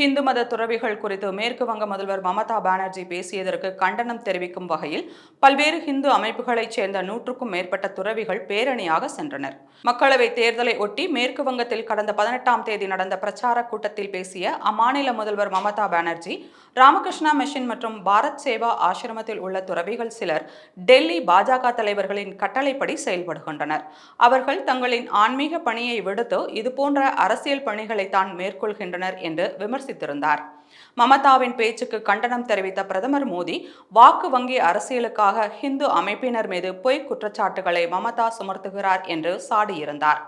Hindu மத துறவிகள் குறித்து மேற்கு வங்க முதல்வர் மமதா பானர்ஜி பேசியதற்கு கண்டனம் தெரிவிக்கும் வகையில் பல்வேறு ஹிந்து அமைப்புகளைச் சேர்ந்த நூற்றுக்கும் மேற்பட்ட துறவிகள் பேரணியாக சென்றனர். மக்களவை தேர்தலை ஒட்டி மேற்கு வங்கத்தில் கடந்த பதினெட்டாம் தேதி நடந்த பிரச்சார கூட்டத்தில் பேசிய அம்மாநில முதல்வர் மமதா பானர்ஜி ராமகிருஷ்ணா மிஷன் மற்றும் பாரத் சேவா ஆசிரமத்தில் உள்ள துறவிகள் சிலர் டெல்லி பாஜக தலைவர்களின் கட்டளைப்படி செயல்படுகின்றனர். அவர்கள் தங்களின் ஆன்மீக பணியை விடுத்து இதுபோன்ற அரசியல் பணிகளை தான் மேற்கொள்கின்றனர் என்று வசித்திருந்தார் மமதாவின் பேச்சுக்கு கண்டனம் தெரிவித்த பிரதமர் மோடி வாக்கு வங்கி அரசியலுக்காக ஹிந்து அமைப்பினர் மீது பொய் குற்றச்சாட்டுகளை மமதா சுமர்த்துகிறார் என்று சாடியிருந்தார்.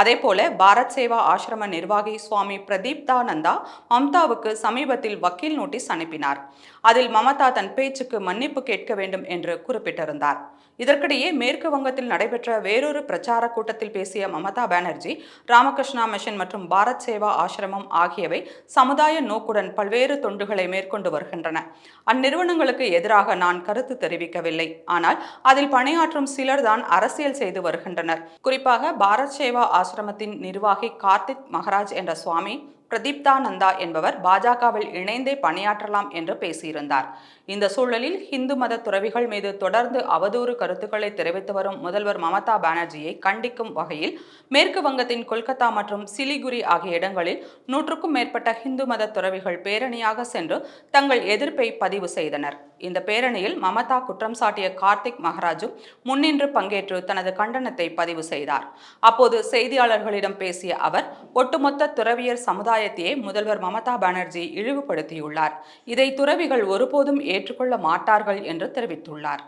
அதேபோல பாரத் சேவா ஆசிரம நிர்வாகி சுவாமி பிரதீப்தானந்தா மம்தாவுக்கு சமீபத்தில் வக்கீல் நோட்டீஸ் அனுப்பினார். அதில் மமதா தன் பேச்சுக்கு மன்னிப்பு கேட்க வேண்டும் என்று குறிப்பிட்டிருந்தார். இதற்கிடையே மேற்கு வங்கத்தில் நடைபெற்ற வேறொரு பிரச்சார கூட்டத்தில் பேசிய மமதா பானர்ஜி ராமகிருஷ்ணா மிஷன் மற்றும் பாரத் சேவா ஆசிரமம் ஆகியவை சமுதாய நோக்குடன் பல்வேறு தொண்டுகளை மேற்கொண்டு வருகின்றன. அந்நிறுவனங்களுக்கு எதிராக நான் கருத்து தெரிவிக்கவில்லை. ஆனால் அதில் பணியாற்றும் சிலர் தான் அரசியல் செய்து வருகின்றனர். குறிப்பாக பாரத் சேவா ஆசிரமத்தின் நிர்வாகி கார்த்திக் மகராஜ் என்ற சுவாமி பிரதீப்தானந்தா என்பவர் பாஜகவில் இணைந்தே பணியாற்றலாம் என்று பேசியிருந்தார். இந்த சூழலில் இந்து மத துறவிகள் மீது தொடர்ந்து அவதூறு கருத்துக்களை தெரிவித்து வரும் முதல்வர் மமதா பானர்ஜியை கண்டிக்கும் வகையில் மேற்கு வங்கத்தின் கொல்கத்தா மற்றும் சிலிகுரி ஆகிய இடங்களில் நூற்றுக்கும் மேற்பட்ட இந்து மத துறவிகள் பேரணியாக சென்று தங்கள் எதிர்ப்பை பதிவு செய்தனர். இந்த பேரணியில் மமதா குற்றம் சாட்டிய கார்த்திக் மகராஜும் முன்னின்று பங்கேற்று தனது கண்டனத்தை பதிவு செய்தார். அப்போது செய்தியாளர்களிடம் பேசிய அவர் ஒட்டுமொத்த துறவியர் சமுதாய சமுதாயத்தையே முதல்வர் மமதா பானர்ஜி இழிவுபடுத்தியுள்ளார். இதை துறவிகள் ஒருபோதும் ஏற்றுக்கொள்ள மாட்டார்கள் என்று தெரிவித்துள்ளார்.